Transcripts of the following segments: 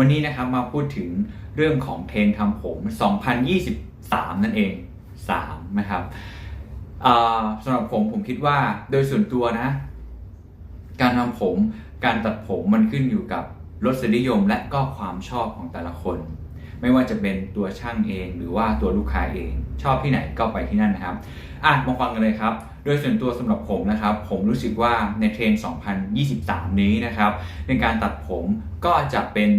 วันนี้นะครับมาพูดถึงเรื่องของเทรนทำผม 2023 นั่นเอง 3 นะครับสำหรับผมผมคิดว่าโดยส่วนตัวนะ การทำผมการตัดผมมันขึ้นอยู่กับรสนิยมและก็ความชอบของแต่ละคน ไม่ว่าจะเป็นตัวช่างเองหรือว่าตัวลูกค้าเอง ชอบที่ไหนก็ไปที่นั่นนะครับอะมาฟังกันเลยครับ โดยส่วนตัวสำหรับผมนะครับ ผมรู้สึกว่าในเทรน 2023 นี้นะครับ ในการตัดผมก็จะเป็น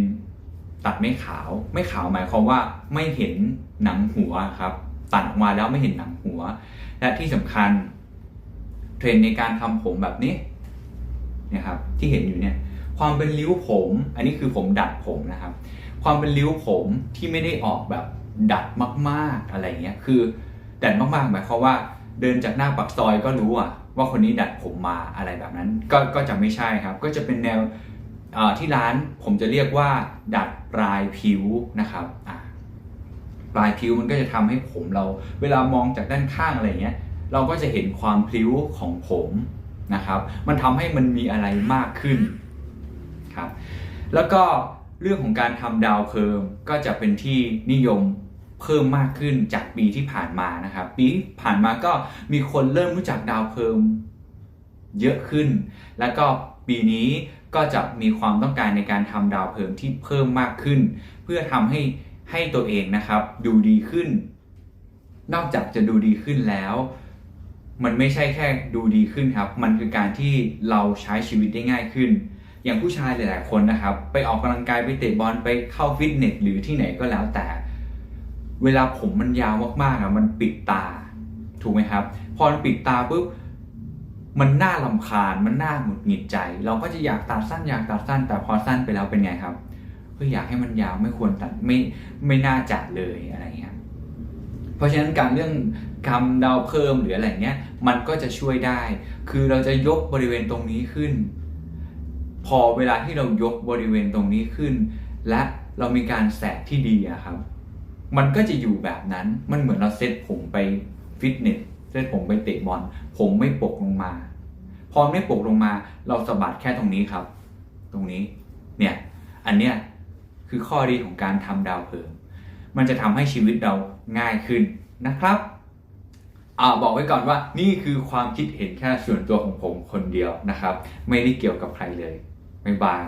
ตัดไม่ขาว ไม่ขาวหมายความว่าไม่เห็นหนังหัวครับ ตัดออกมาแล้วไม่เห็นหนังหัว และที่สำคัญ เทรนในการทำผมแบบนี้นี่ยครับที่เห็นอยู่เนี่ยความเป็นริ้วผม อันนี้คือผมดัดผมนะครับ ความเป็นริ้วผมที่ไม่ได้ออกแบบดัดมากๆอะไรเงี้ยคือดัดมากๆหมายความว่าเดินจากหน้าปากซอยก็รู้อะว่าคนนี้ดัดผมมาอะไรแบบนั้น ก็ก็จะไม่ใช่ครับ ก็จะเป็นแนว ที่ร้านผมจะเรียกว่า ดัดปลายผิวนะครับปลายผิวมันก็จะทำให้ผมเรา เวลามองจากด้านข้างอะไรเงี้ย เราก็จะเห็นความพลิ้วของผมนะครับ มันทำให้มันมีอะไรมากขึ้นครับแล้วก็เรื่องของการทำดาวเพิ่มก็จะเป็นที่นิยมเพิ่มมากขึ้นจากปีที่ผ่านมานะครับ ปีผ่านมาก็มีคนเริ่มรู้จักดาวเพิ่มเยอะขึ้น แล้วก็ปีนี้ ก็จะมีความต้องการในการทำดาวเพิ่มที่เพิ่มมากขึ้น เพื่อทำให้ให้ตัวเองนะครับ ดูดีขึ้น นอกจากจะดูดีขึ้นแล้ว มันไม่ใช่แค่ดูดีขึ้นครับ มันคือการที่เราใช้ชีวิตได้ง่ายขึ้น อย่างผู้ชายหลาย ๆ คนนะครับ ไปออกกำลังกายไปเตะบอลไปเข้าฟิตเนสหรือที่ไหนก็แล้วแต่ เวลาผมมันยาวมากๆอะมันปิดตา ถูกไหมครับ พอปิดตาปุ๊บ มันน่าลำคาญ มันน่าหงุดหงิดใจ เราก็จะอยากตัดสั้นอยากตัดสั้น แต่พอสั้นไปแล้วเป็นไงครับเฮ้ยอยากให้มันยาวไม่ควรตัดไม่ไม่น่าจัดเลยอะไรเงี้ย เพราะฉะนั้นการเรื่องกำดาวเพิ่มหรืออะไรเงี้ยมันก็จะช่วยได้ คือเราจะยกบริเวณตรงนี้ขึ้น พอเวลาที่เรายกบริเวณตรงนี้ขึ้น และเรามีการแสกที่ดีอะครับ มันก็จะอยู่แบบนั้น มันเหมือนเราเซตผมไปฟิตเนส เซตผมไปเตะบอลผมไม่ปกลงมา พอไม่ปกลงมา เราสะบัดแค่ตรงนี้ครับ ตรงนี้เนี่ยอันเนี้ยคือข้อดีของการทำดาวเพิ่มมันจะทำให้ชีวิตเราง่ายขึ้นนะครับอ่าบอกไว้ก่อนว่านี่คือความคิดเห็นแค่ส่วนตัวของผมคนเดียวนะครับ ไม่ได้เกี่ยวกับใครเลยบ๊ายบาย